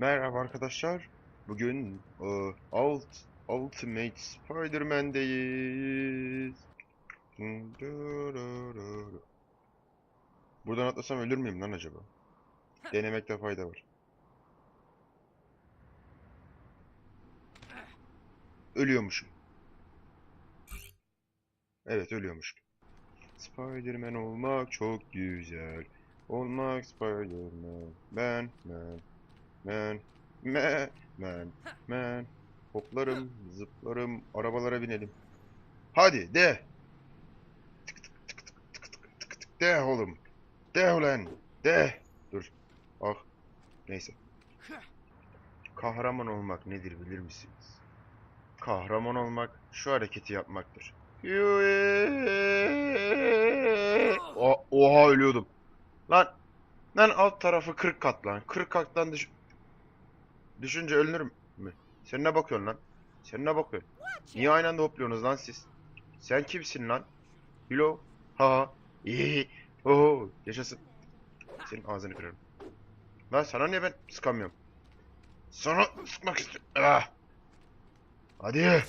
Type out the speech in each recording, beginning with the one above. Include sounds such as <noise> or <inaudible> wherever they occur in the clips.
Merhaba arkadaşlar. Bugün e, Ult Ultimate Spider-Man'deyiz. Buradan atlasam ölür müyüm lan acaba? Denemekte fayda var. Ölüyormuşum. Evet ölüyormuşum. Spider-Man olmak çok güzel. Olmak Spider-Man. Ben, man, man, man, man, man. Hoplarım, zıplarım, arabalara binelim. Hadi de. Tık tık tık tık tık tık tık tık de oğlum. De ulan. De. Dur. Ah. Neyse. Kahraman olmak nedir bilir misiniz? Kahraman olmak şu hareketi yapmaktır. Oha ölüyordum. Lan. Lan alt tarafı 40 kat lan. 40 kattan düş düşünce ölünür mü? Sen ne bakıyorsun lan? Sen ne bakıyorsun? Niye aynı anda hopluyorsunuz lan siz? Sen kimsin lan? Hello? Ha ha. İyi. Oho. Yaşasın. Senin ağzını kırarım. Lan sana niye ben sıkamıyorum? Sana sıkmak istiyorum. Ah. Hadi.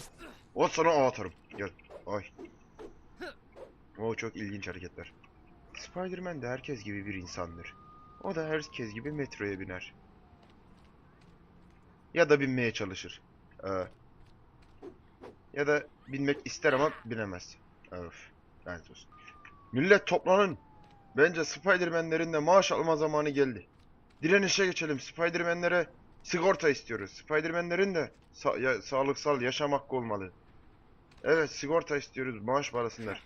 O sana ağ atarım. Gel. Ay. O çok ilginç hareketler. Spider-Man de herkes gibi bir insandır. O da herkes gibi metroya biner. Ya da binmeye çalışır. Ee, ya da binmek ister ama binemez. Öf. Lanet olsun. Millet toplanın. Bence Spider-Man'lerin de maaş alma zamanı geldi. Direnişe geçelim. Spider-Man'lere sigorta istiyoruz. Spider-Man'lerin de sa- ya- sağlıksal yaşam hakkı olmalı. Evet sigorta istiyoruz. Maaş bağlasınlar.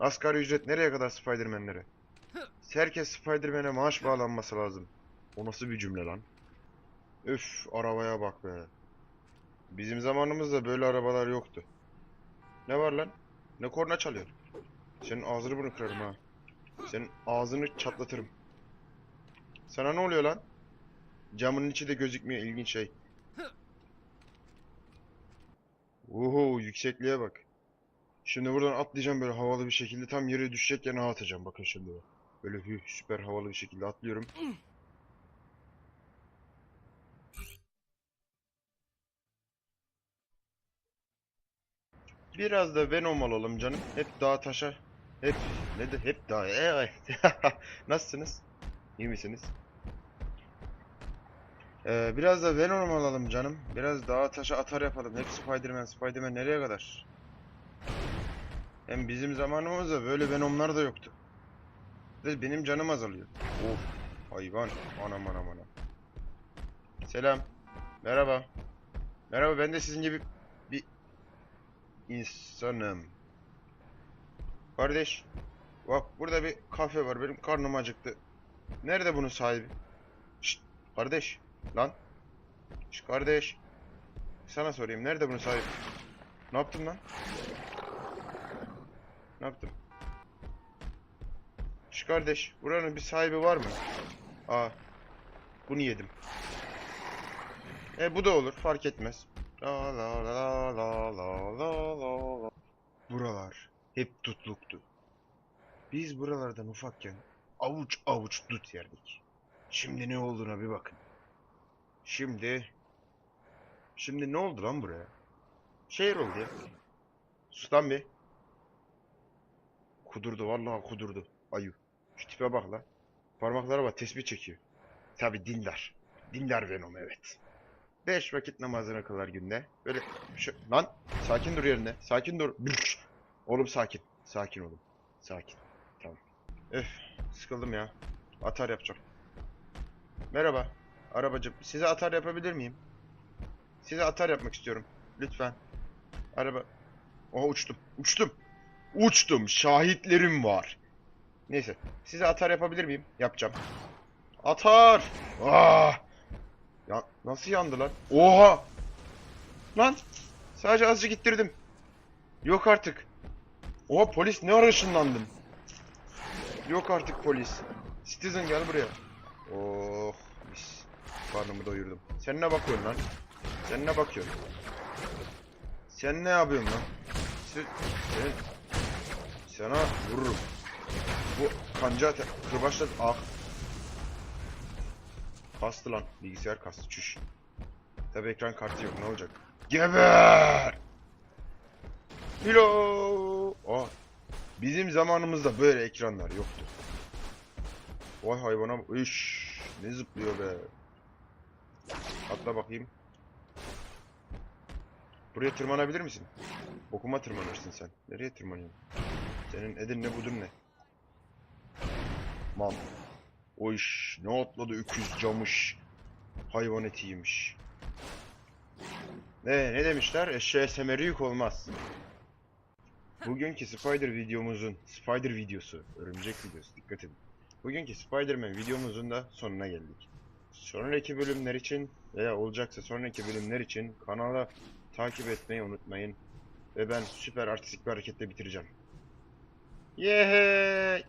Asgari ücret nereye kadar Spider-Man'lere? Herkes Spider-Man'e maaş bağlanması lazım. O nasıl bir cümle lan? Üf arabaya bak be. Bizim zamanımızda böyle arabalar yoktu. Ne var lan? Ne korna çalıyor? Senin ağzını bunu kırarım ha. Senin ağzını çatlatırım. Sana ne oluyor lan? Camının içi de gözükmüyor ilginç şey. Oho yüksekliğe bak. Şimdi buradan atlayacağım böyle havalı bir şekilde tam yere düşecekken ağa atacağım bakın şimdi. Böyle hü, süper havalı bir şekilde atlıyorum. Biraz da Venom olalım canım. Hep dağa taşa. Hep ne de hep dağ. Evet. <laughs> Nasılsınız? İyi misiniz? Ee, biraz da Venom olalım canım. Biraz dağa taşa atar yapalım. Hep Spider-Man, Spider-Man nereye kadar? Hem bizim zamanımızda böyle Venomlar da yoktu. Benim canım azalıyor. Of hayvan. Anam anam anam. Selam. Merhaba. Merhaba ben de sizin gibi insanım. Kardeş. Bak burada bir kafe var. Benim karnım acıktı. Nerede bunun sahibi? Şşt, kardeş. Lan. Şşt, kardeş. Sana sorayım. Nerede bunun sahibi? Ne yaptın lan? Ne yaptım? Şşt kardeş. Buranın bir sahibi var mı? Aa. Bunu yedim. E bu da olur. Fark etmez. La la la la la la la la. Buralar hep tutluktu. Biz buralardan ufakken avuç avuç dut yerdik. Şimdi ne olduğuna bir bakın. Şimdi... Şimdi ne oldu lan buraya? Şehir oldu ya. Sus lan bir. Kudurdu vallahi kudurdu. Ayı. Şu tipe bak lan. Parmaklara bak tesbih çekiyor. Tabi dindar. Dindar Venom evet. Beş vakit namazını kılar günde. Böyle şu... Lan sakin dur yerine. Sakin dur. Bülş. Oğlum sakin. Sakin oğlum. Sakin. Tamam. Öf. Sıkıldım ya. Atar yapacağım. Merhaba. Arabacım. Size atar yapabilir miyim? Size atar yapmak istiyorum. Lütfen. Araba. Oha uçtum. Uçtum. Uçtum. Şahitlerim var. Neyse. Size atar yapabilir miyim? Yapacağım. Atar. Ah. Ya nasıl yandı lan? Oha! Lan! Sadece azıcık ittirdim. Yok artık. Oha polis ne ara ışınlandım? Yok artık polis. Citizen gel buraya. Oh mis. Karnımı doyurdum. Sen ne bakıyorsun lan? Sen ne bakıyorsun? Sen ne yapıyorsun lan? Sen, sen, sana vururum. Bu kanca kırbaçla ah. Kastı lan. Bilgisayar kastı. Çüş. Tabi ekran kartı yok. Ne olacak? Geber! Hilo! Aa, bizim zamanımızda böyle ekranlar yoktu. Vay hayvana. Üş, ne zıplıyor be. Atla bakayım. Buraya tırmanabilir misin? Bokuma tırmanırsın sen. Nereye tırmanıyorsun? Senin edin ne budun ne? Mal. O iş ne atladı öküz camış. Hayvan etiymiş. Ne ne demişler? Eşeğe semeri yük olmaz. Bugünkü Spider videomuzun Spider videosu, örümcek videosu dikkat edin. Bugünkü Spider-Man videomuzun da sonuna geldik. Sonraki bölümler için veya olacaksa sonraki bölümler için kanala takip etmeyi unutmayın. Ve ben süper artistik bir hareketle bitireceğim. Yeeey!